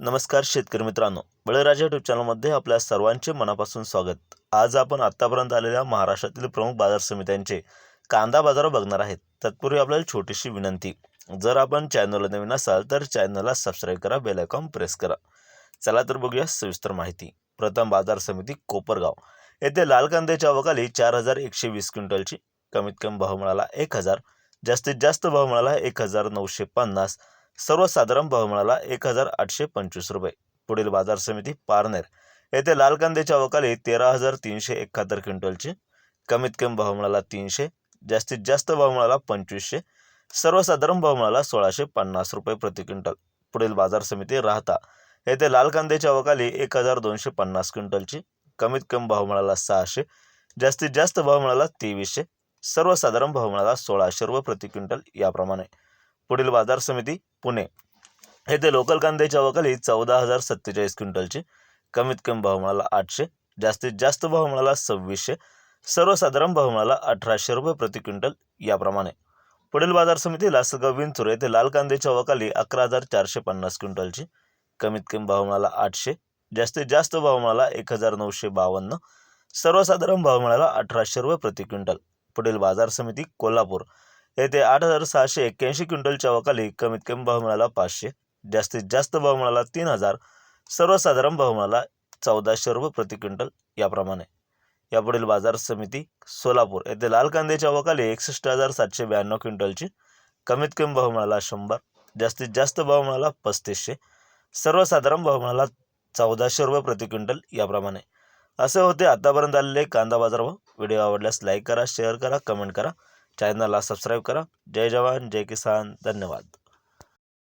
नमस्कार शेतकरी मित्रांनो. बळीराजा यूट्यूब चॅनलमध्ये आपल्या सर्वांचे मनापासून स्वागत. आज आपण आत्तापर्यंत आलेल्या महाराष्ट्रातील प्रमुख बाजार समित्यांचे कांदा बाजार बघणार आहेत. तत्पूर्वी आपल्याला छोटीशी विनंती. जर आपण चॅनलला नवीन असाल तर चॅनलला सबस्क्राईब करा बेल आयकॉन प्रेस करा. चला तर बघूया सविस्तर माहिती. प्रथम बाजार समिती कोपरगाव. येथे लाल कांद्याच्या अवकाली चार हजार एकशे वीस क्विंटलची कमीत कमी भाव मिळाला एक हजार. जास्तीत जास्त भाव मिळाला एक हजार नऊशे पन्नास. सर्वसाधारण भावमळाला एक हजार आठशे पंचवीस रुपये. पुढील बाजार समिती पारनेर येथे लाल कांद्याच्या अवकाली तेरा हजार तीनशे एकाहत्तर क्विंटलची कमीत कमी भाव मिळाला तीनशे जास्तीत जास्त भाव मिळाला पंचवीसशे सर्वसाधारण भाव मिळाला सोळाशे पन्नास रुपये प्रति क्विंटल. पुढील बाजार समिती राहता येथे लाल कांद्याच्या अवकाली एक हजार दोनशे पन्नास क्विंटलची कमीत कमी भाव मिळाला सहाशे जास्तीत जास्त भाव मिळाला तेवीसशे सर्वसाधारण भाव मिळाला सोळाशे रुपये प्रति क्विंटल याप्रमाणे. पुढील बाजार समिती पुणे. येथे लोकल कांद्याच्या अवकाली चौदा हजार सत्तेचाळीस क्विंटलची. कमीत कमी भाव मिळाला आठशे जास्तीत जास्त भाव मिळाला सव्वीसशे सर्वसाधारण भाव मिळाला अठराशे रुपये प्रति क्विंटल याप्रमाणे. पुढील बाजार समिती लासलगाव विंचूर येथे लाल कांद्याच्या अवकाली अकरा हजार चारशे पन्नास क्विंटलची. कमीत कमी भाव मिळाला आठशे जास्तीत जास्त भाव मिळाला एक हजार नऊशे बावन्न सर्वसाधारण भाव मिळाला अठराशे रुपये प्रति क्विंटल. पुढील बाजार समिती कोल्हापूर. येथे आठ हजार सहाशे एक्क्याऐंशी क्विंटलच्या अवकाली कमीत कमी भाव मिळाला पाचशे जास्तीत जास्त भाव मिळाला तीन हजार सर्वसाधारण भाव मिळाला चौदाशे रुपये प्रति क्विंटल याप्रमाणे. यापुढील बाजार समिती सोलापूर येथे लाल कांद्याच्या अवकाली एकसष्ट हजार सातशे ब्याण्णव क्विंटलची कमीत कमी भाव मिळाला शंभर जास्तीत जास्त भाव मिळाला पस्तीसशे सर्वसाधारण भाव मिळाला चौदाशे रुपये प्रति क्विंटल याप्रमाणे. असे होते आतापर्यंत आलेले कांदा बाजार भाव व्हिडिओ आवडल्यास लाईक करा शेअर करा कमेंट करा. चॅनलला सबस्क्राईब करा. जय जवान जय किसान. धन्यवाद.